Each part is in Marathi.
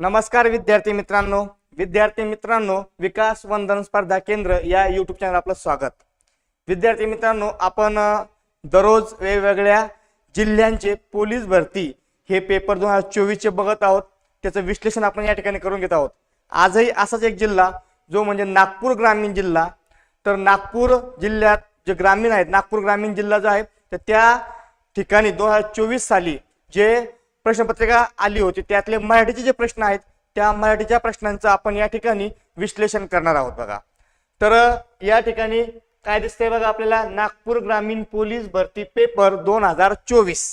नमस्कार विद्यार्थी मित्रांनो. विद्यार्थी मित्रांनो विकास वंदन स्पर्धा केंद्र या यूट्यूब चॅनल आपलं स्वागत. विद्यार्थी मित्रांनो आपण दररोज वेगवेगळ्या जिल्ह्यांचे पोलीस भरती हे पेपर दोन हजार चोवीसचे बघत आहोत. त्याचं विश्लेषण आपण या ठिकाणी करून घेत आहोत. आजही असाच एक जिल्हा जो म्हणजे नागपूर ग्रामीण जिल्हा. तर नागपूर जिल्ह्यात जे ग्रामीण आहेत नागपूर ग्रामीण जिल्हा जो आहे तर त्या ठिकाणी दोन हजार चोवीस साली जे प्रश्नपत्रिका आली होती. त्यातले मराठीचे जे प्रश्न आहेत त्या मराठीच्या प्रश्नांचं आपण या ठिकाणी विश्लेषण करणार आहोत बघा. तर या ठिकाणी काय दिसतंय बघा आपल्याला? नागपूर ग्रामीण पोलीस भरती पेपर दोन हजार चोवीस.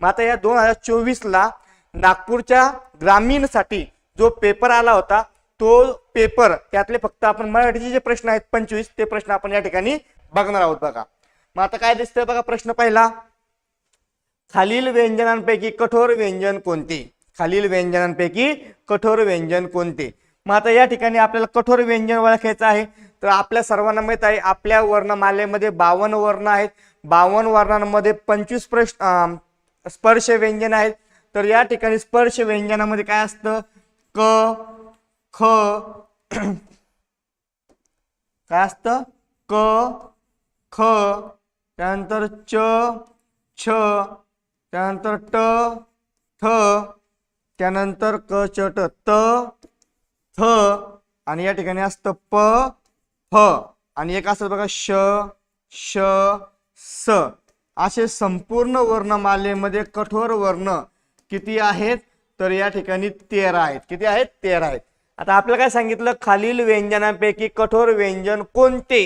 मग आता या दोन हजार चोवीसला नागपूरच्या ग्रामीणसाठी जो पेपर आला होता तो पेपर त्यातले फक्त आपण मराठीचे जे प्रश्न आहेत पंचवीस ते प्रश्न आपण या ठिकाणी बघणार आहोत बघा. मग आता काय दिसतंय बघा प्रश्न पहिला? खालील व्यंजनांपैकी कठोर व्यंजन कोणते? खालील व्यंजनांपैकी कठोर व्यंजन कोणते? मग आता या ठिकाणी आपल्याला कठोर व्यंजन ओळखायचं आहे. तर आपल्या सर्वांना माहीत आहे आपल्या वर्णमालेमध्ये बावन्न वर्ण आहेत. बावन्न वर्णांमध्ये पंचवीस प्रश्न स्पर्श व्यंजन आहेत. तर या ठिकाणी स्पर्श व्यंजनामध्ये काय असतं? क ख काय असतं? क ख त्यानंतर च छ त्यानंतर ट थ त्यानंतर क च ट त थ आणि या ठिकाणी असतं प फ. आणि एक असतं बघा श श स. असे संपूर्ण वर्णमालेमध्ये कठोर वर्ण किती आहेत? तर या ठिकाणी तेरा आहेत. किती आहेत? तेरा आहेत. आता आपल्याला काय सांगितलं? खालील व्यंजनांपैकी कठोर व्यंजन कोणते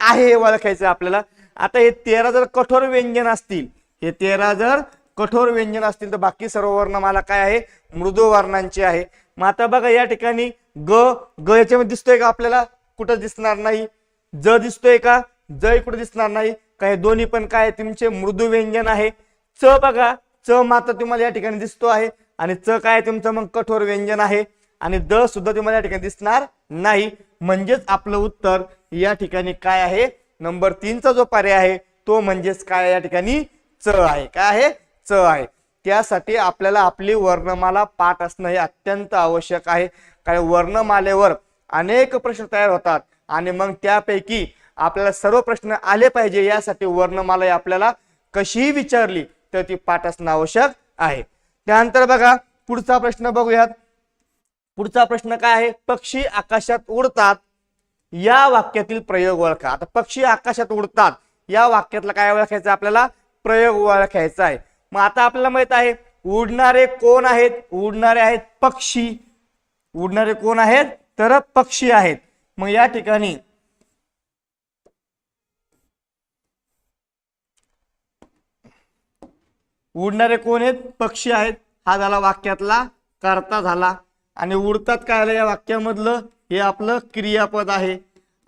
आहे हे ओळखायचं आपल्याला? आता हे तेरा जर कठोर व्यंजन असतील हे तेरा जर कठोर व्यंजन असतील तर बाकी सर्व वर्णमाला काय आहे? मृदू वर्णांची आहे. मग आता बघा या ठिकाणी ग ग याच्यामध्ये दिसतोय का आपल्याला? कुठं दिसणार नाही. ज दिसतोय का? ज कुठं दिसणार नाही. काय दोन्ही पण काय तुमचे मृदू व्यंजन आहे. च बघा च मात्र तुम्हाला या ठिकाणी दिसतो आहे. आणि च काय तुमचं मग कठोर व्यंजन आहे. आणि द सुद्धा तुम्हाला या ठिकाणी दिसणार नाही. म्हणजेच आपलं उत्तर या ठिकाणी काय आहे? नंबर तीनचा जो पर्याय आहे तो म्हणजेच काय या ठिकाणी च आहे. काय आहे? च आहे. त्यासाठी आपल्याला आपली वर्णमाला पाठ असणं हे अत्यंत आवश्यक आहे. कारण वर्णमालेवर अनेक प्रश्न तयार होतात. आणि मग त्यापैकी आपल्याला सर्व प्रश्न आले पाहिजे यासाठी वर्णमाला आपल्याला कशीही विचारली तर ती पाठ असणं आवश्यक आहे. त्यानंतर बघा पुढचा प्रश्न बघूयात. पुढचा प्रश्न काय आहे? पक्षी आकाशात उडतात या वाक्यातील प्रयोग ओळखा. आता पक्षी आकाशात उडतात या वाक्यातला काय ओळखायचं आपल्याला? प्रयोग ओळखायचा आहे. मग आता आपल्याला माहीत आहे उडणारे कोण आहेत? उडणारे आहेत पक्षी. उडणारे कोण आहेत? तर पक्षी आहेत. मग या ठिकाणी उडणारे कोण आहेत? पक्षी आहेत. हा झाला वाक्यातला करता झाला. आणि उडतात काय आलं या वाक्यामधलं? हे आपलं क्रियापद आहे.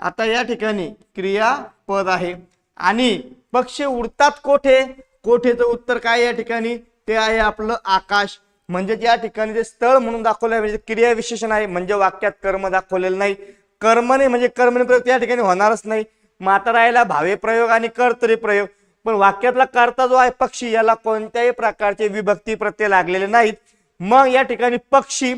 आता या ठिकाणी क्रियापद आहे. आणि पक्षी उडतात कोठे? कोठेचं उत्तर काय या ठिकाणी? ते आहे आपलं आकाश. म्हणजे या ठिकाणी ते स्थळ म्हणून दाखवलं म्हणजे क्रिया विशेषण आहे म्हणजे वाक्यात कर्म दाखवलेलं नाही. कर्म नाही म्हणजे कर्मने प्रयोग त्या ठिकाणी होणारच नाही. मातरायला भावे प्रयोग आणि कर्तरी प्रयोग. पण वाक्यातला कर्ता जो आहे पक्षी याला कोणत्याही प्रकारचे विभक्ती प्रत्यय लागलेले नाहीत. मग या ठिकाणी पक्षी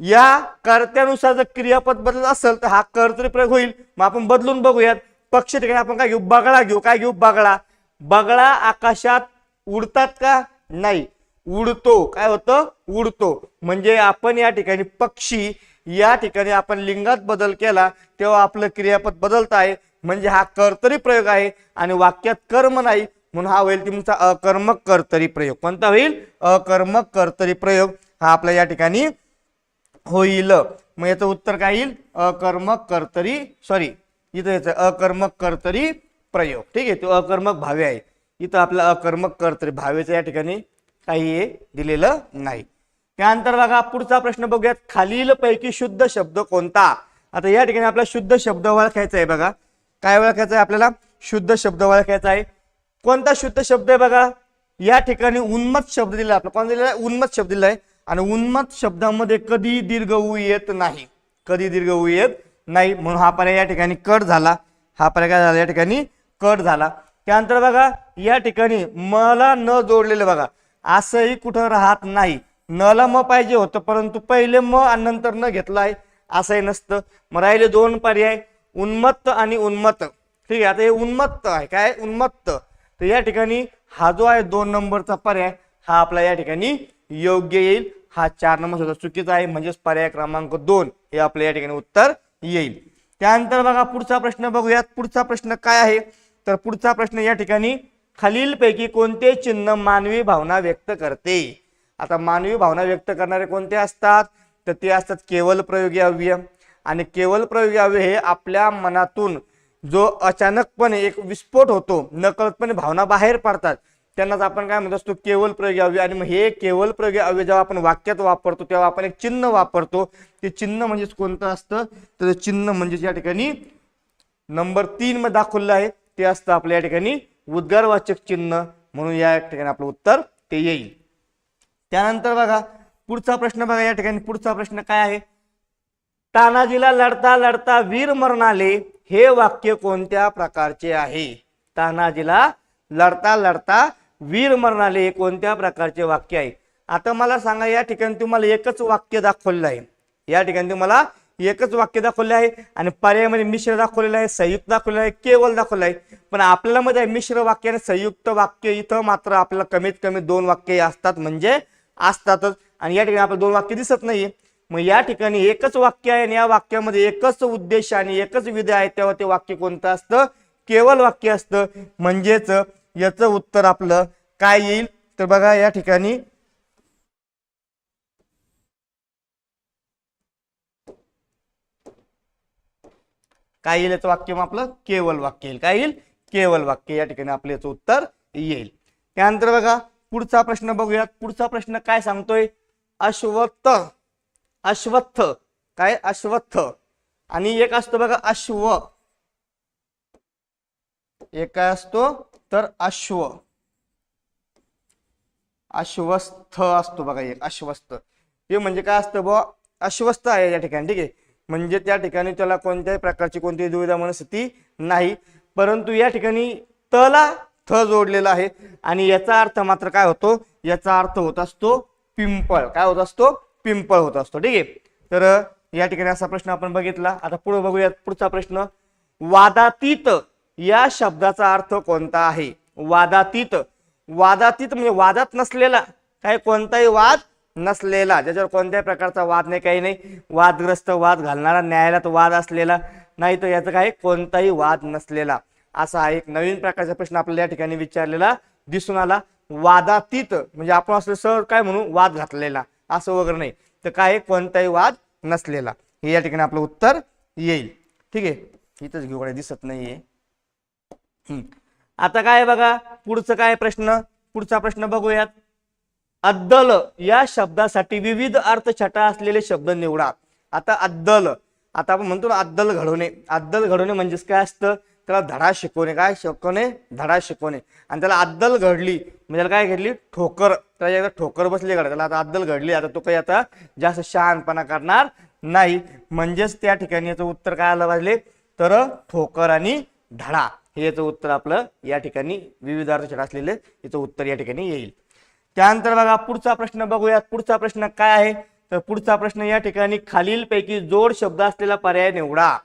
या कर्त्यानुसार जर क्रियापद बदलत असेल तर हा कर्तरी प्रयोग होईल. मग आपण बदलून बघूयात. पक्षी ठिकाणी आपण काय घेऊ? बगळा घेऊ. काय घेऊ? बगळा. बगळा आकाशात उडतात का? नाही. उडतो. काय होतं? उडतो. म्हणजे आपण या ठिकाणी पक्षी या ठिकाणी आपण लिंगात बदल केला तेव्हा आपलं क्रियापद बदलत आहे. म्हणजे हा कर्तरी प्रयोग आहे आणि वाक्यात कर्म नाही. म्हणून हा होईल तुमचा अकर्मक कर्तरी प्रयोग. कोणता होईल? अकर्मक कर्तरी प्रयोग हा आपल्या या ठिकाणी होईल. मग याचं उत्तर काय येईल? अकर्मक कर्तरी सॉरी इथं याचं अकर्मक कर्तरी प्रयोग. ठीक आहे तो अकर्मक भावे आहे इथं आपलं अकर्मक कर्तरी भावेचं या ठिकाणी काही हे दिलेलं नाही. त्यानंतर बघा पुढचा प्रश्न बघूयात. खालील पैकी शुद्ध शब्द कोणता? आता या ठिकाणी आपला शुद्ध शब्द ओळखायचा आहे बघा. काय ओळखायचं आहे आपल्याला? शुद्ध शब्द ओळखायचा आहे. कोणता शुद्ध शब्द आहे बघा? या ठिकाणी उन्मत शब्द दिला आपला. कोण दिलेला आहे? उन्मत शब्द दिला आहे. आणि उन्मत शब्दामध्ये कधी दीर्घ ऊ येत नाही. कधी दीर्घ ऊ येत नाही. म्हणून हा पर्याय या ठिकाणी कट झाला. हा पर्याय काय झाला? या ठिकाणी कट झाला. त्यानंतर बघा या ठिकाणी मला न जोडलेलं बघा. असंही कुठं राहत नाही. नला म पाहिजे होतं परंतु पहिले म आणि नंतर न घेतलं आहे असंही नसतं. मग राहिले दोन पर्याय उन्मत्त आणि उन्मत्त. ठीक आहे आता हे उन्मत्त आहे. काय? उन्मत्त. तर या ठिकाणी हा जो आहे दोन नंबरचा पर्याय हा आपला या ठिकाणी योग्य येईल. हा चार नंबर सुद्धा चुकीचा आहे म्हणजेच पर्याय क्रमांक दोन हे आपल्या या ठिकाणी उत्तर येईल. त्यानंतर बघा पुढचा प्रश्न बघूयात. पुढचा प्रश्न काय आहे? तर पुढचा प्रश्न या ठिकाणी खालीलपैकी कोणते चिन्ह मानवी भावना व्यक्त करते? आता मानवी भावना व्यक्त करणारे कोणते असतात? तर ते असतात केवल प्रयोगी अव्यय. आणि केवल प्रयोगी अव्यय हे आपल्या मनातून जो अचानकपणे एक विस्फोट होतो नकळतपणे भावना बाहेर पडतात. त्यांनाच आपण काय म्हणत असतो? केवल प्रयोगी अव्यय. आणि मग हे केवल प्रयोगी अव्यय जेव्हा आपण वाक्यात वापरतो तेव्हा आपण एक चिन्ह वापरतो. ते चिन्ह म्हणजेच कोणतं असतं? तर चिन्ह म्हणजेच या ठिकाणी नंबर तीन मध्ये दाखवलं आहे. ते असतं आपल्या या ठिकाणी उद्गारवाचक चिन्ह म्हणून या ठिकाणी आपलं उत्तर ते येईल. त्यानंतर बघा पुढचा प्रश्न बघा या ठिकाणी पुढचा प्रश्न काय आहे? तानाजीला लढता लढता वीर मरण आले हे वाक्य कोणत्या प्रकारचे आहे? तानाजीला लढता लढता वीर मरण आले हे कोणत्या प्रकारचे वाक्य आहे? आता मला सांगा या ठिकाणी तुम्हाला एकच वाक्य दाखवलेलं आहे. या ठिकाणी तुम्हाला एकच वाक्य दाखवले आहे आणि पर्यायामध्ये मिश्र दाखवलेलं आहे संयुक्त दाखवलेलं आहे केवळ दाखवलं आहे. पण आपल्याला मध्ये आहे मिश्र वाक्य आणि संयुक्त वाक्य इथं मात्र आपल्याला कमीत कमी दोन वाक्य असतात म्हणजे असतातच. आणि या ठिकाणी आपल्याला दोन वाक्य दिसत नाहीये. मग या ठिकाणी एकच वाक्य आहे आणि या वाक्यामध्ये एकच उद्देश आणि एकच विधेय आहे तेव्हा ते वाक्य कोणतं असतं? केवळ वाक्य असतं. म्हणजेच याचं उत्तर आपलं काय येईल? तर बघा या ठिकाणी काय येईल याचं वाक्य मग आपलं? केवल वाक्य येईल. काय येईल? केवल वाक्य. या ठिकाणी आपलं याचं उत्तर येईल. त्यानंतर बघा पुढचा प्रश्न बघूयात. पुढचा प्रश्न काय सांगतोय? अश्वत्थ. अश्वत्थ. काय? अश्वत्थ. आणि एक असतो बघा अश्व. एक काय असतो? तर अश्व. अश्वस्थ असतो बघा एक अश्वस्थ. हे म्हणजे काय असतं बुवा? अश्वस्थ आहे या ठिकाणी ठीक आहे? म्हणजे त्या ठिकाणी त्याला कोणत्याही प्रकारची कोणतीही दुविधा मनस्थिती नाही. परंतु या ठिकाणी तला थ जोडलेला आहे. आणि याचा अर्थ मात्र काय होतो? याचा अर्थ होत असतो पिंपळ. काय होत असतो? पिंपळ होत असतो. ठीक आहे? तर या ठिकाणी असा प्रश्न आपण बघितला. आता पुढे बघूयात पुढचा प्रश्न. वादातीत या शब्दाचा अर्थ कोणता आहे? वादातीत. वादातीत म्हणजे वादात नसलेला. काय? कोणताही वाद नसलेला ज्याच्यावर कोणत्याही प्रकारचा वाद नाही काही नाही. वादग्रस्त वाद घालणारा न्यायालयात वाद असलेला नाही तर याचा काय कोणताही वाद नसलेला. असा हा एक नवीन प्रकारचा प्रश्न आपल्याला या ठिकाणी विचारलेला दिसून आला. वादातीत म्हणजे आपण असं सर काय म्हणू वाद घातलेला असं वगैरे नाही. तर काय कोणताही वाद नसलेला. हे या ठिकाणी आपलं उत्तर येईल. ठीक आहे? इथंच घेऊ काय दिसत नाहीये. हम्म. आता काय बघा? पुढचं काय प्रश्न? पुढचा प्रश्न बघूयात. अद्दल या शब्दासाठी विविध अर्थछटा असलेले शब्द निवडा. आता अद्दल आता आपण म्हणतो ना अद्दल घडवणे. अद्दल घडवणे म्हणजेच काय असतं? त्याला धडा शिकवणे. काय शिकवणे? धडा शिकवणे. आणि त्याला अद्दल घडली म्हणजे त्याला काय घडली? ठोकर. त्याला एकदा ठोकर बसली घड. त्याला आता अद्दल घडली. आता तो काही आता जास्त शहाणपणा करणार नाही. म्हणजेच त्या ठिकाणी याचं उत्तर काय आलं पाहिजे? तर ठोकर आणि धडा. हे याचं उत्तर आपलं या ठिकाणी विविध अर्थछटा असलेले याचं उत्तर या ठिकाणी येईल. त्यानंतर बघा पुढचा प्रश्न बघूयात. पुढचा प्रश्न काय आहे? तर पुढचा प्रश्न या ठिकाणी खालीलपैकी जोड शब्द असलेला पर्याय निवडा.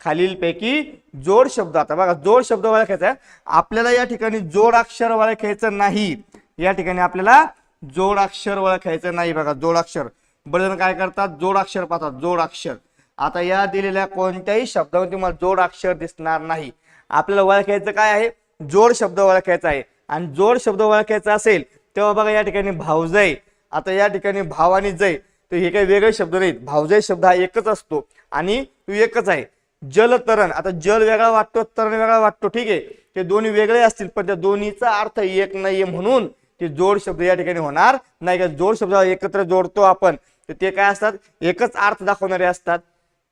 खालीलपैकी जोड शब्द. आता बघा जोड शब्द ओळखायचा आहे. आपल्याला या ठिकाणी जोड अक्षर ओळखायचं नाही. या ठिकाणी आपल्याला जोड अक्षर ओळखायचं नाही बघा जोड अक्षर. बरेच काय करतात? जोड अक्षर पाहतात जोड अक्षर. आता या दिलेल्या कोणत्याही शब्दामध्ये तुम्हाला जोड अक्षर दिसणार नाही. आपल्याला ओळखायचं काय आहे? जोड शब्द ओळखायचा आहे. आणि जोड शब्द ओळखायचा असेल तेव्हा बघा या ठिकाणी भावजय. आता या ठिकाणी भाव आणि जय. तर हे काही वेगळे शब्द नाहीत. भावजय शब्द हा एकच असतो आणि तो एकच आहे. जलतरण आता जल वेगळा वाटतो तरण वेगळा वाटतो ठीक आहे? ते दोन्ही वेगळे असतील पण त्या दोन्हीचा अर्थ एक नाहीये म्हणून ते जोड शब्द या ठिकाणी होणार नाही. का जोड शब्द एकत्र जोडतो आपण. तर ते काय असतात? एकच अर्थ दाखवणारे असतात.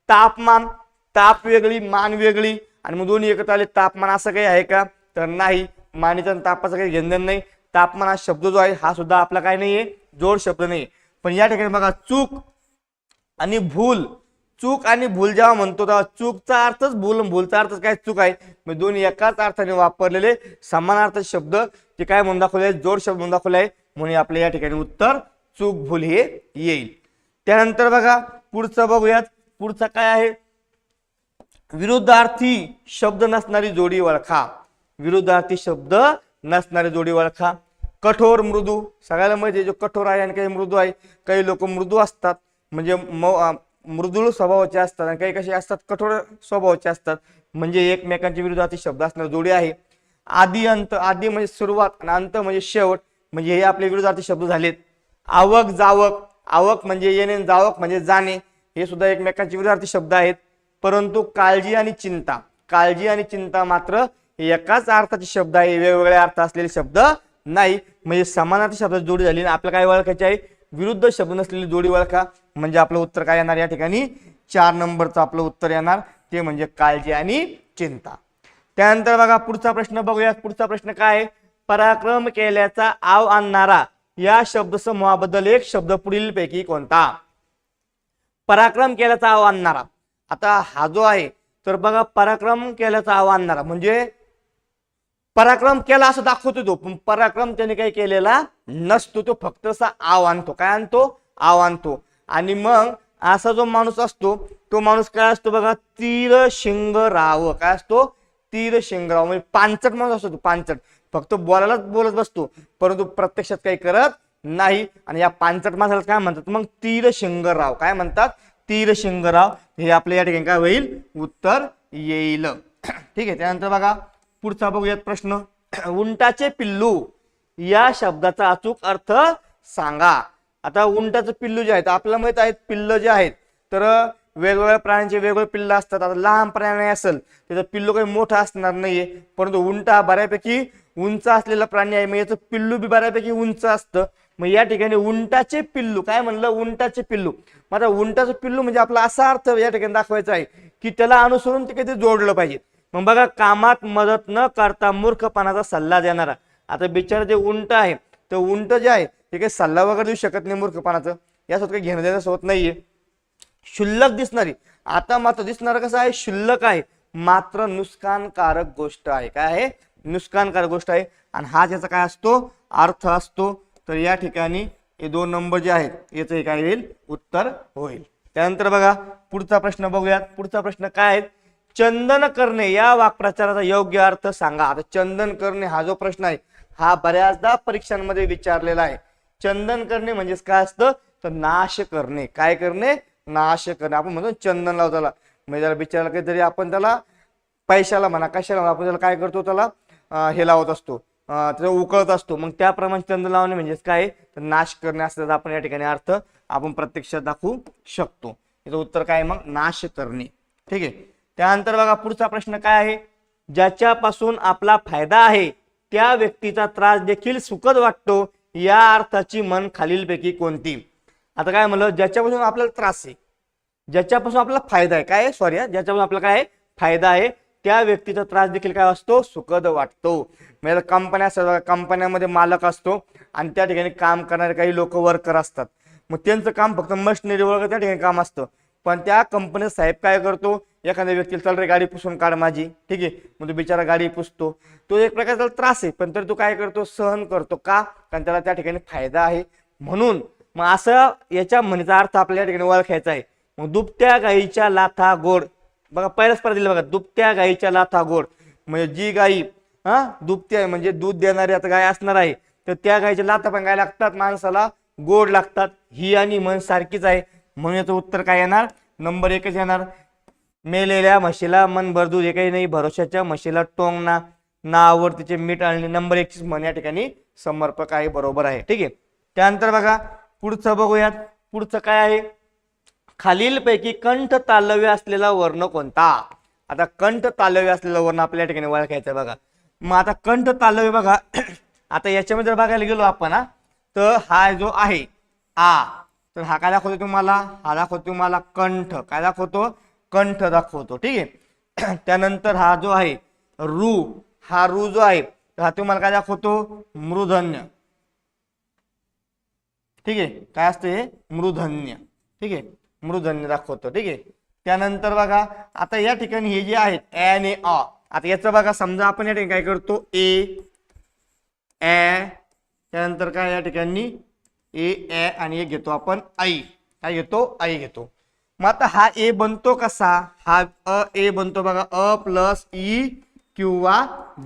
तापमान. ताप वेगळी मान वेगळी. आणि मग दोन्ही एकत्र आले तापमान असं काही आहे का? तर नाही. मानीचा तापाचं काही घेणं नाही. तापमान हा शब्द जो आहे हा सुद्धा आपला काय नाहीये जोड शब्द नाही पण या ठिकाणी बघा चूक आणि भूल. चूक आणि भूल जेव्हा म्हणतो तेव्हा चूकचा अर्थच भूल भूलचा अर्थच काय? चूक आहे. मग दोन्ही एकाच अर्थाने वापरलेले समानार्थ शब्द ते काय म्हणून दाखवले जोड शब्द म्हणून दाखवले आहे म्हणून आपल्या या ठिकाणी उत्तर चूक भूल हे येईल. त्यानंतर बघा पुढचं बघूयात. पुढचा काय आहे? विरुद्धार्थी शब्द नसणारी जोडी ओळखा. विरुद्धार्थी शब्द नसणारी जोडी ओळखा. कठोर मृदू. सगळ्याला माहिती आहे, जो कठोर आहे आणि काही मृदू आहे काही लोक मृदू असतात. म्हणजे मृदुळ स्वभावाचे असतात आणि काही कसे असतात कठोर स्वभावाचे असतात. म्हणजे एकमेकांच्या विरुद्धार्थी शब्द असणारी जोडी आहे. आदी अंत आदी म्हणजे सुरुवात आणि अंत म्हणजे शेवट. म्हणजे हे आपले विरुद्धार्थी शब्द झालेत. आवक जावक. आवक म्हणजे येणे जावक म्हणजे जाणे. हे सुद्धा एकमेकांचे विरुद्धार्थी शब्द आहेत. परंतु काळजी आणि चिंता. काळजी आणि चिंता मात्र एकाच अर्थाचे शब्द आहे वेगवेगळ्या अर्थ असलेले शब्द नाही. म्हणजे समानार्थी शब्दाची जोडी झाली आणि आपल्याला काय ओळखायचे आहे. विरुद्ध शब्द नसलेली जोडी ओळखा. म्हणजे आपलं उत्तर काय येणार या ठिकाणी? चार नंबरचं आपलं उत्तर येणार. ते म्हणजे काळजी आणि चिंता. त्यानंतर बघा पुढचा प्रश्न बघूया पुढचा प्रश्न काय आहे? पराक्रम केल्याचा आव आणणारा या शब्दसमूहाबद्दल एक शब्द पुढील पैकी कोणता? पराक्रम केल्याचा आव आणणारा. आता हा जो आहे तर बघा पराक्रम केल्याचा आव आणणारा म्हणजे पराक्रम केला असं दाखवतो तो. पण पराक्रम त्याने काही केलेला? नसतो तो फक्त असा आव आणतो. काय आणतो? आव आणतो. आणि मग असा जो माणूस असतो तो माणूस काय असतो बघा? तीर शिंग राव काय असतो? तीर शिंग राव म्हणजे पांचट माणूस असतो तो पांचट फक्त बोलायलाच बोलत बसतो. परंतु प्रत्यक्षात काही करत नाही. आणि या पांचट माणसाला काय म्हणतात? मग तीर शिंगराव काय म्हणतात? तीर शिंगराव हे आपल्या या ठिकाणी काय होईल? उत्तर येईल. ठीक आहे. त्यानंतर बघा. पुढचा बघूयात प्रश्न. उंटाचे पिल्लू या शब्दाचा अचूक अर्थ सांगा. आता उंटाचं पिल्लू जे आहेत आपल्याला माहीत आहेत पिल्ल जे आहेत तर वेगवेगळ्या प्राण्यांचे वेगवेगळे पिल्ल असतात. आता लहान प्राणी असेल त्याचं पिल्लू काही मोठं असणार नाहीये परंतु उंट हा बऱ्यापैकी उंच असलेला प्राणी आहे. मग याचं पिल्लू बी बऱ्यापैकी उंच असतं. मग या ठिकाणी उंटाचे पिल्लू काय म्हणलं? उंटाचे पिल्लू. मग आता उंटाचं पिल्लू म्हणजे आपला असा अर्थ या ठिकाणी दाखवायचा आहे की त्याला अनुसरून ते काहीतरी जोडलं पाहिजे. मग बघा कामात मदत न करता मूर्खपणाचा सल्ला देणारा. आता बिचारा जे उंट आहे ते उंट जे आहे ते काही सल्ला वगैरे देऊ शकत नाही मूर्खपणाचं. यासोबत काही घेणं देण्याचं होत नाहीये. शुल्लक दिसणारी. आता मात्र दिसणार कसं आहे? शुल्लक आहे. मात्र नुकसानकारक गोष्ट आहे. काय आहे? नुकसानकारक गोष्ट आहे. आणि हा ज्याचा काय असतो? अर्थ असतो. तर या ठिकाणी हे दोन नंबर जे आहेत याचं हे काय येईल उत्तर होईल. त्यानंतर बघा पुढचा प्रश्न बघूयात. पुढचा प्रश्न काय आहे? चंदन करणे या वाक्प्रचाराचा योग्य अर्थ सांगा. आता चंदन करणे हा जो प्रश्न आहे हा बऱ्याचदा परीक्षांमध्ये विचारलेला आहे. चंदन करणे म्हणजेच काय असतं? तर नाश करणे. काय करणे? नाश करणे. आपण म्हणतो चंदन लावतो त्याला. म्हणजे त्याला बिचारायला काहीतरी आपण त्याला पैशाला म्हणा कशाला म्हणा आपण त्याला काय करतो? त्याला हे लावत असतो. त्याला उकळत असतो. मग त्याप्रमाणे चंदन लावणे म्हणजेच काय तर नाश करणे असल्याचा आपण या ठिकाणी अर्थ आपण प्रत्यक्षात दाखवू शकतो. याचं उत्तर काय आहे मग? नाश करणे. ठीक आहे? त्यानंतर बघा पुढचा प्रश्न काय आहे? ज्याच्यापासून आपला फायदा आहे त्या व्यक्तीचा त्रास देखील सुखद वाटतो या अर्थाची मन खालीलपैकी कोणती? आता काय म्हणलं ज्याच्यापासून आपल्याला त्रास आहे ज्याच्यापासून आपल्याला फायदा आहे काय सॉरी ज्याच्यापासून आपला काय आहे? फायदा आहे त्या व्यक्तीचा त्रास देखील काय असतो? सुखद वाटतो. म्हणजे कंपन्या असतात कंपन्यामध्ये मालक असतो आणि त्या ठिकाणी काम करणारे काही लोक वर्कर असतात. मग त्यांचं काम फक्त मशिनरी वगैरे त्या ठिकाणी काम असतं. पण त्या कंपनीत साहेब काय करतो? एखाद्या व्यक्तीला चल रे गाडी पुसून काढ माझी. ठीक आहे. मग तो बिचारा गाडी पुसतो. तो एक प्रकारचा त्रास आहे पण तरी तो काय करतो? सहन करतो. का? कारण त्याला त्या ठिकाणी फायदा आहे. म्हणून मग असं याच्या म्हणीचा अर्थ आपल्या ठिकाणी ओळखायचा आहे. मग दुभत्या गाईच्या लाथा गोड. बघा पहिल्याच परत दिलं बघा दुभत्या गाईच्या लाथा गोड. म्हणजे जी गाई हा दुपत्या आहे म्हणजे दूध देणारी आता गाय असणार आहे तर त्या गाईच्या लाथा पण काय लागतात माणसाला? गोड लागतात. ही आणि मन सारखीच आहे. म्हणून याचं उत्तर काय येणार? नंबर एकच येणार. मेलेल्या म्हशीला मन भरदू हे काही नाही भरोशाच्या म्हशीला टोंग ना नावावर तिचे मीठ आणले. नंबर एकचीच म्हण या ठिकाणी समर्पक आहे बरोबर आहे. ठीक आहे? त्यानंतर बघा पुढचं बघूयात. पुढचं काय आहे? खालीलपैकी कंठ तालव्य असलेला वर्ण कोणता? आता कंठ तालव्य असलेला वर्ण आपल्या ठिकाणी ओळखायचा आहे बघा. मग आता कंठ तालव्य बघा. आता याच्यामध्ये जर बघायला गेलो आपण हा तर हा जो आहे आ तर हा काय दाखवतो तुम्हाला? हा दाखवतो तुम्हाला कंठ. काय दाखवतो? कंठ दाखवतो. ठीक आहे? त्यानंतर हा जो आहे रू हा रू जो आहे हा तुम्हाला काय दाखवतो? मृधन्य. ठीक आहे? काय असतं हे? मृधन्य. ठीक आहे? मृधन्य दाखवतो. ठीक आहे? त्यानंतर बघा आता या ठिकाणी हे जे आहेत एन ए अ. आता याचं बघा समजा आपण या ठिकाणी काय करतो? ए ए त्यानंतर काय या ठिकाणी? ए ए आणि एक घेतो आपण आई. काय घेतो? आई घेतो. मग आता हा ए बनतो कसा? हा अ ए बनतो बघा अ प्लस ई किंवा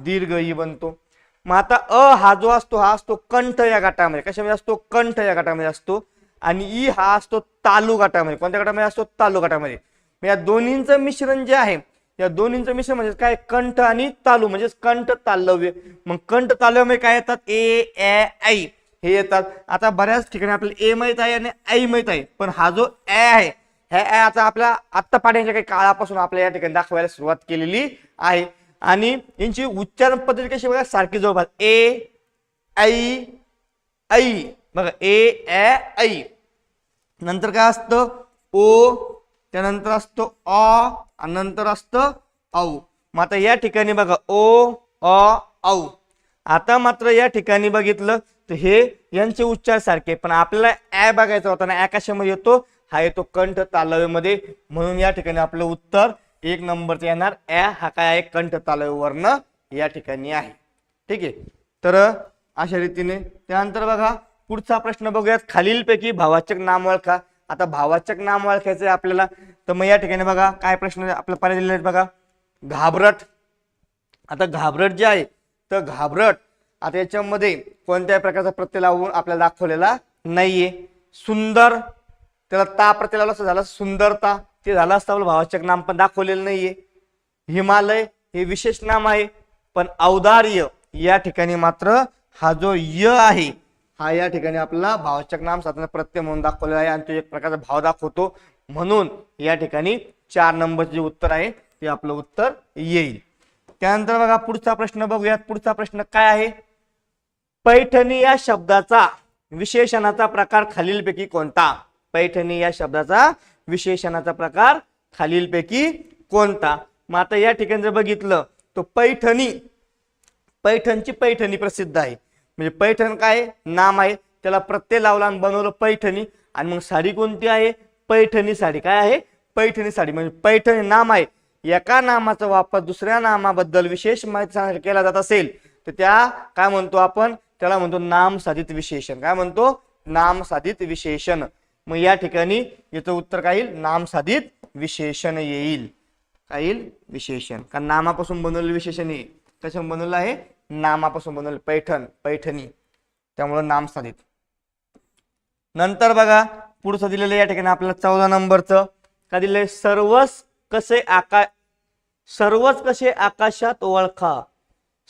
दीर्घ ई बनतो. मग आता अ हा जो असतो हा असतो कंठ या गटामध्ये. कशामध्ये असतो? कंठ या गटामध्ये असतो. आणि ई हा असतो तालू गटामध्ये. कोणत्या गटामध्ये असतो? तालू गटामध्ये. मग या दोन्हींचं मिश्रण जे आहे या दोन्हींचं मिश्रण म्हणजे काय? कंठ आणि तालू म्हणजेच कंठ तालव्य. मग कंठ तालव्यामध्ये काय येतात? ए ए आई हे येतात. आता बऱ्याच ठिकाणी आपल्याला ए माहीत आहे आणि आई माहीत आहे. पण हा जो ए आहे हे आता आपल्या आत्ता पाण्याच्या काही काळापासून आपल्या या ठिकाणी दाखवायला सुरुवात केलेली आहे. आणि यांची उच्चारण पद्धती कशी बघा सारखी जवळपास. ए ऐ ऐ. बघा ए ए नंतर काय असतं? ओ त्यानंतर असतं अ आणि नंतर असतं औ. मग आता या ठिकाणी बघा ओ अ औ. आता मात्र या ठिकाणी बघितलं तर हे यांचे उच्चार सारखे पण आपल्याला ॲ बघायचा होता ना ॲ कशामध्ये येतो? हा येतो कंठ तालवेमध्ये म्हणून या ठिकाणी आपलं उत्तर एक नंबरचं येणार. ॲ हा काय आहे? कंठ तालव्यवर्ण या ठिकाणी आहे. ठीक आहे? तर अशा रीतीने. त्यानंतर बघा पुढचा प्रश्न बघूयात. खालीलपैकी भावाचक नाम ओळखा. आता भावाचक नाम ओळखायचं आहे आपल्याला. तर मग या ठिकाणी बघा काय प्रश्न आपल्या पर्याय दिलेले बघा. घाबरट. आता घाबरट जे आहे तर घाबरट आता याच्यामध्ये कोणत्याही प्रकारचा प्रत्यय लावून आपल्याला दाखवलेला नाहीये. सुंदर. त्याला ता प्रत्यय असं झालं सुंदरता ते झालं असतं आपलं भावाचक नाम पण दाखवलेलं नाहीये. हिमालय हे विशेष नाम आहे पण औदार्य या ठिकाणी मात्र हा जो य आहे हा या ठिकाणी आपला भावाचक नाम साधारण प्रत्यय म्हणून दाखवलेला आहे. आणि तो एक प्रकारचा भाव दाखवतो. म्हणून या ठिकाणी चार नंबरचे जे उत्तर आहे ते आपलं उत्तर येईल. त्यानंतर बघा पुढचा प्रश्न बघूयात. पुढचा प्रश्न काय आहे? पैठणी या शब्दाचा विशेषणाचा प्रकार खालीलपैकी कोणता? पैठणी या शब्दाचा विशेषणाचा प्रकार खालीलपैकी कोणता? मग आता या ठिकाणी जर बघितलं तो पैठणी पैठणची पैठणी प्रसिद्ध आहे. म्हणजे पैठण काय आहे? नाम आहे. त्याला प्रत्यय लावला आणि बनवलं पैठणी. आणि मग साडी कोणती आहे? पैठणी साडी. काय आहे? पैठणी साडी. म्हणजे पैठणी नाम आहे. एका नामाचा वापर दुसऱ्या नामाबद्दल विशेष माहिती सांगायला केला जात असेल तर त्या काय म्हणतो आपण? त्याला म्हणतो नाम साधित विशेषण. काय म्हणतो? नाम साधित विशेषण. मग या ठिकाणी याचं उत्तर काय येईल? नाम साधित विशेषण येईल. काय येईल? विशेषण. कारण नामापासून बनवलेलं विशेषण येईल कशापासून बनवलं आहे नामापासून बनवलं पैठण पैठणी. त्यामुळं नाम साधित नंतर बघा पुढचं दिलेलं या ठिकाणी आपल्याला चौदा नंबरचं. का दिलंय सर्वच कसे आका सर्वच कसे आकाशात ओळखा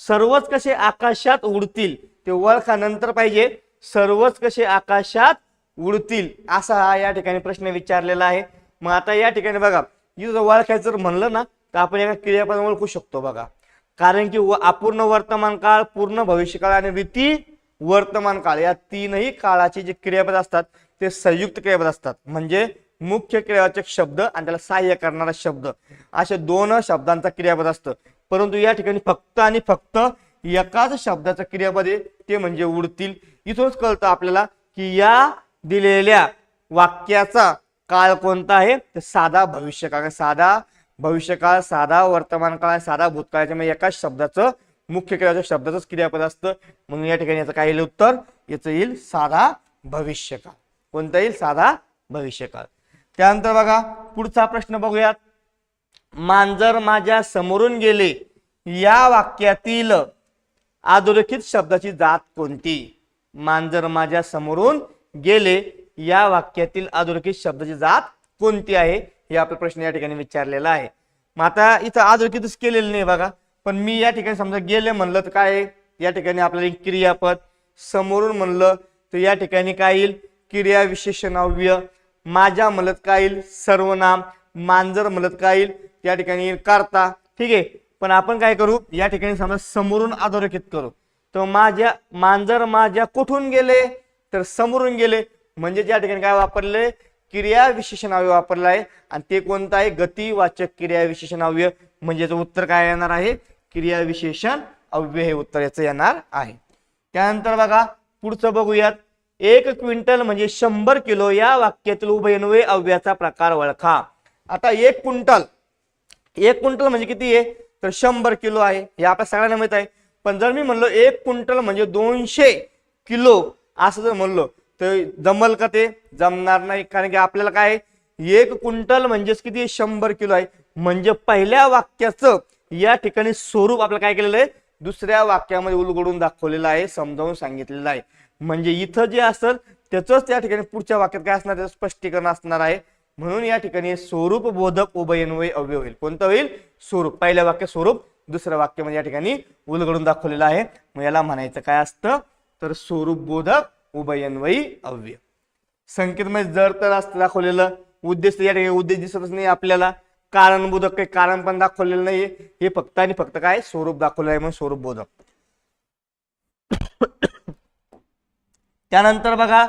सर्वच कसे आकाशात उडतील. ते ओळखा नंतर पाहिजे. सर्वच कसे आकाशात उडतील असा हा या ठिकाणी प्रश्न विचारलेला आहे. मग आता या ठिकाणी बघा इथं जर ओळखायचं जर म्हणलं ना तर आपण एका क्रियापद ओळखू शकतो बघा. कारण की व- अपूर्ण वर्तमान काळ पूर्ण भविष्यकाळ आणि रीती वर्तमान काळ या तीनही काळाचे जे क्रियापद असतात ते संयुक्त क्रियापद असतात. म्हणजे मुख्य क्रियावाचक शब्द आणि त्याला सहाय्य करणारा शब्द. अशा दोन शब्दांचा क्रियापद असतं. परंतु या ठिकाणी फक्त आणि फक्त एकाच शब्दाचं क्रियापद आहे ते म्हणजे उडतील. इथूनच कळतं आपल्याला की या दिलेल्या वाक्याचा काळ कोणता आहे? तर साधा भविष्यकाळ साधा भविष्यकाळ साधा वर्तमान काळ साधा भूतकाळाच्या म्हणजे एकाच शब्दाचं मुख्य क्रियाचं शब्दाचंच क्रियापद असतं. म्हणून या ठिकाणी याचं काय येईल उत्तर? याचं येईल साधा भविष्यकाळ कोणता येईल? साधा भविष्यकाळ त्यानंतर बघा पुढचा प्रश्न बघूयात. मांजर माझ्या समोरून गेले. या वाक्यातील अधोरेखित शब्दाची जात कोणती? मांजर माझ्या समोरून गेले या वाक्यातील अधोरेखित शब्दाची जात कोणती आहे हे आपला प्रश्न या ठिकाणी विचारलेला आहे. मग आता इथं अधोरेखितच केलेलं नाही बघा पण मी या ठिकाणी समजा गेले म्हणलं तर काय या ठिकाणी आपल्याला एक क्रियापद समोरून म्हणलं तर या ठिकाणी काय येईल? क्रिया विशेषणाव्य माझ्या म्हणत काय येईल? सर्वनाम मांजर म्हणत काय येईल? या ठिकाणी येईल करता ठीक आहे? पण आपण काय करू? या ठिकाणी समजा समोरून अधोरेखित करू. तर माझ्या मांजर माझ्या कुठून गेले? तर समोरून गेले. म्हणजे या ठिकाणी काय वापरले क्रिया विशेषणाव्य वापरलं आहे. आणि ते कोणतं आहे? गतिवाचक क्रिया विशेषणाव्य म्हणजे याचं उत्तर काय येणार आहे? क्रियाविशेषण अव्य हे उत्तर याचं येणार आहे. त्यानंतर बघा पुढचं बघूयात. एक क्विंटल म्हणजे शंभर किलो या वाक्यातील उभयन्वय अव्याचा प्रकार ओळखा. आता एक क्विंटल. एक क्विंटल म्हणजे किती आहे? तर शंभर किलो आहे. हे आपल्या सगळ्यांना माहीत आहे. पण जर मी म्हणलो एक क्विंटल म्हणजे दोनशे किलो असं जर म्हणलो तर जमल का ते? जमणार नाही. कारण की आपल्याला काय आहे? एक क्विंटल म्हणजेच किती? शंभर किलो आहे. म्हणजे पहिल्या वाक्याचं या ठिकाणी स्वरूप आपलं काय केलेलं आहे? दुसऱ्या वाक्यामध्ये उलगडून दाखवलेलं आहे समजावून सांगितलेलं आहे. म्हणजे इथं जे असेल त्याचंच त्या ठिकाणी पुढच्या वाक्यात काय असणार त्याचं स्पष्टीकरण असणार आहे. म्हणून या ठिकाणी स्वरूप बोधक उभयन्वय अव्यय होईल. कोणतं होईल? स्वरूप. पहिल्या वाक्य स्वरूप दुसऱ्या वाक्यामध्ये या ठिकाणी उलगडून दाखवलेलं आहे. मग याला म्हणायचं काय असतं? तर स्वरूप बोधक उभयन्वयी अव्यय. संकेतमय जर तर असतं दाखवलेलं उद्देश तर या ठिकाणी उद्देश दिसतच नाही आपल्याला. कारणबोधक काही कारण पण दाखवलेलं नाहीये. हे फक्त आणि फक्त काय? स्वरूप दाखवलं आहे म्हणून स्वरूप बोधक. त्यानंतर बघा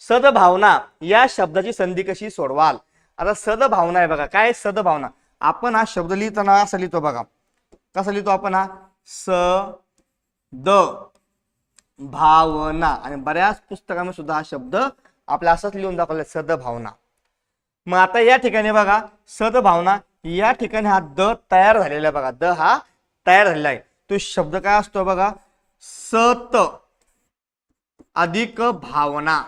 सदभावना या शब्दाची संधी कशी सोडवाल? आता सदभावना आहे बघा. काय सदभावना? आपण हा शब्द लिहिताना असा लिहितो बघा. कसा लिहितो आपण हा? स द. भावना. आणि बऱ्याच पुस्तकांमध्ये सुद्धा हा शब्द आपल्या असंच लिहून दाखवला सदभावना. मग आता या ठिकाणी बघा सदभावना या ठिकाणी हा द तयार झालेला आहे बघा. द हा तयार झालेला आहे. तो शब्द काय असतो बघा? सत अधिक भावना.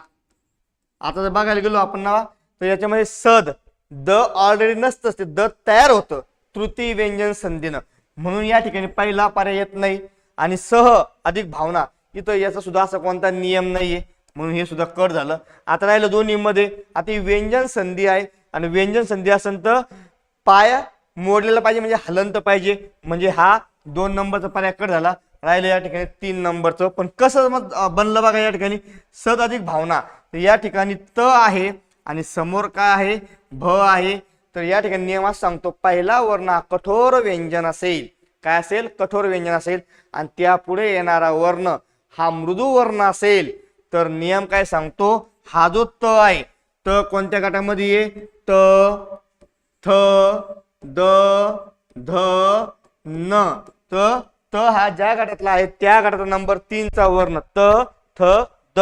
आता जर बघायला गेलो आपण ना तर याच्यामध्ये सद द ऑलरेडी नसतंच ते द तयार होतं. तृतीय व्यंजन संधीनं. म्हणून या ठिकाणी पहिला पर्याय येत नाही. आणि सह अधिक भावना. इथं याचा सुद्धा असा कोणता नियम नाहीये. म्हणून हे सुद्धा कट झालं. आता राहिलं दोन्हीमध्ये. आता ही व्यंजन संधी आहे. आणि व्यंजन संधी असेल तर पाय मोडलेला पाहिजे म्हणजे हलंत पाहिजे. म्हणजे हा दोन नंबरचा पर्याय कट झाला. राहिलं या ठिकाणी तीन नंबरचं. पण कसं मग बनलं बघा या ठिकाणी? सद अधिक भावना. तर या ठिकाणी त आहे आणि समोर काय आहे? भ आहे. तर या ठिकाणी नियमात सांगतो पहिला वर्ण हा कठोर व्यंजन असेल. काय असेल? कठोर व्यंजन असेल. आणि त्यापुढे येणारा वर्ण हा मृदू वर्ण असेल तर नियम काय सांगतो? हा जो त आहे त कोणत्या गटामध्ये ये त थ द ध न. त त हा ज्या गटातला आहे त्या गटाचा नंबर तीनचा वर्ण त थ द.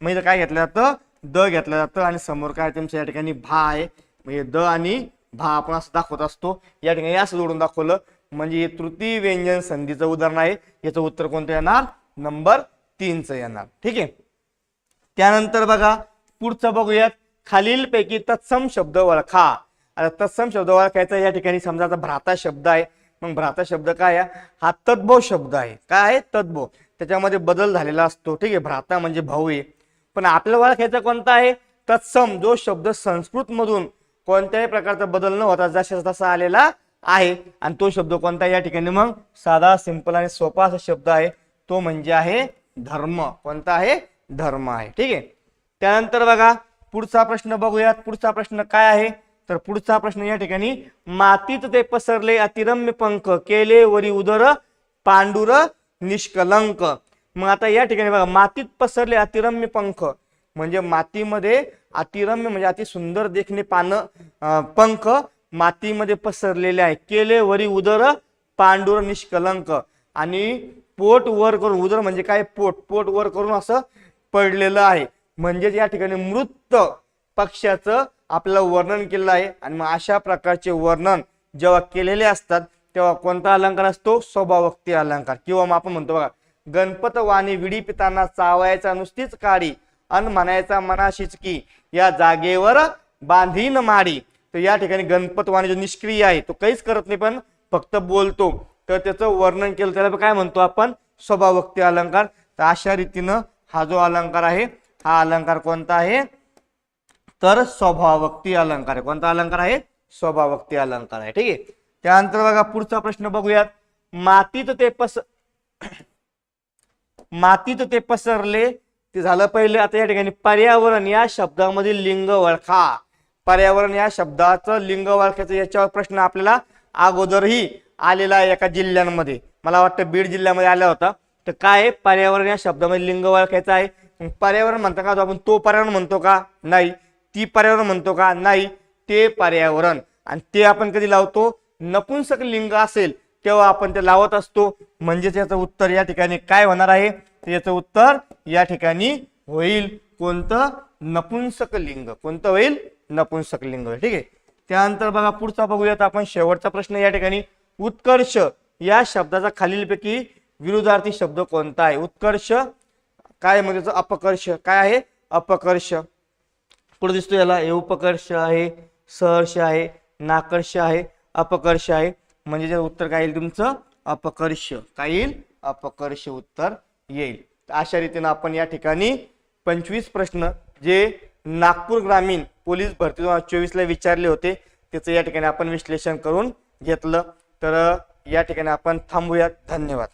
म्हणजे काय घेतलं जातं? द घेतलं जातं. आणि समोर काय तुमच्या या ठिकाणी? भा आहे. म्हणजे द आणि भा आपण असं दाखवत असतो. या ठिकाणी असं जोडून दाखवलं. म्हणजे हे तृतीय व्यंजन संधीचं उदाहरण आहे. याचं उत्तर कोणतं येणार? नंबर तीनचं येणार. ठीक? आहे त्यानंतर बघा पुढचं बघूयात. खालीलपैकी तत्सम शब्द ओळखा. आता तत्सम शब्द ओळखायचा या ठिकाणी समजा आता भ्राता शब्द आहे. मग भ्राता शब्द काय आहे? हा तद्भव शब्द आहे. काय आहे? तद्भव त्याच्यामध्ये बदल झालेला असतो. ठीक? आहे भ्राता म्हणजे भाऊ आहे. पण आपल्याला ओळखायचा कोणता आहे? तत्सम जो शब्द संस्कृत मधून कोणत्याही प्रकारचा बदल न होता जसा तसा आलेला आहे. आणि तो शब्द कोणता या ठिकाणी मग साधा सिंपल आणि सोपा असा शब्द आहे. तो म्हणजे आहे धर्म. कोणता आहे? धर्म आहे. ठीक आहे? त्यानंतर बघा पुढचा प्रश्न बघूयात. पुढचा प्रश्न काय आहे? तर पुढचा प्रश्न या ठिकाणी मातीत ते पसरले अतिरम्य पंख केले वरी उदर पांडुर निष्कलंक. मग आता या ठिकाणी बघा मातीत पसरले अतिरम्य पंख. म्हणजे मातीमध्ये अतिरम्य म्हणजे अति सुंदर देखणे पानं पंख मातीमध्ये पसरलेले आहे. केले वरी उदर पांडुर निष्कलंक. आणि पोट वर करून उदर म्हणजे काय? पोट. पोट वर करून असं पडलेलं आहे. म्हणजेच या ठिकाणी मृत पक्षाचं आपलं वर्णन केलेलं आहे. आणि मग अशा प्रकारचे वर्णन जेव्हा केलेले असतात तेव्हा कोणता अलंकार असतो? स्वभावक्ती अलंकार. किंवा मग आपण म्हणतो बघा गणपत वाणी विडी पिताना चावायचा नुसतीच काडी अन म्हणायचा मनाशीच की या जागेवर बांधीन माडी. तर या ठिकाणी गणपत वाणी जो निष्क्रिय आहे तो काहीच करत नाही पण फक्त बोलतो. तर त्याचं वर्णन केलं त्याला काय म्हणतो आपण? स्वभावक्ती अलंकार. तर अशा रीतीनं हा जो अलंकार आहे हा अलंकार कोणता आहे? तर स्वभावक्ती अलंकार आहे. कोणता अलंकार आहे? स्वभावक्ती अलंकार आहे. ठीक आहे? त्यानंतर बघा पुढचा प्रश्न बघूयात. मातीत ते पस मातीत ते पसरले ते झालं पहिले आता या ठिकाणी पर्यावरण या शब्दामधील लिंग ओळखा. पर्यावरण या शब्दाचं लिंग ओळखायचं याच्यावर प्रश्न आपल्याला अगोदरही आलेला आहे एका जिल्ह्यांमध्ये. मला वाटतं बीड जिल्ह्यामध्ये आला होता. तर काय आहे? पर्यावरण या शब्दामध्ये लिंग ओळखायचं आहे. पर्यावरण म्हणतो का तो? आपण तो पर्यावरण म्हणतो का? नाही. ती पर्यावरण म्हणतो का? नाही. ते पर्यावरण. आणि ते आपण कधी लावतो? नपुंसक लिंग असेल तेव्हा आपण ते लावत असतो. म्हणजेच याचं उत्तर या ठिकाणी काय होणार आहे? याचं उत्तर या ठिकाणी होईल. कोणतं? नपुंसक लिंग. कोणतं होईल? नपुंसक लिंग. ठीक आहे? त्यानंतर बघा पुढचा बघूयात आपण. शेवटचा प्रश्न या ठिकाणी. उत्कर्ष या शब्दाचा खालीलपैकी विरुद्धार्थी शब्द कोणता आहे? उत्कर्ष काय म्हणजे त्याचं अपकर्ष? काय आहे? अपकर्ष. पुढे दिसतो याला हे उपकर्ष आहे सहर्ष आहे नाकर्ष आहे अपकर्ष आहे. म्हणजे जे उत्तर काय येईल तुमचं? अपकर्ष. काय येईल? अपकर्ष उत्तर येईल. अशा रीतीनं आपण या ठिकाणी पंचवीस प्रश्न जे नागपूर ग्रामीण पोलीस भरती दोन हजार चोवीसला विचारले होते त्याचं या ठिकाणी आपण विश्लेषण करून घेतलं. तर या ठिकाणी आपण थांबूयात. धन्यवाद.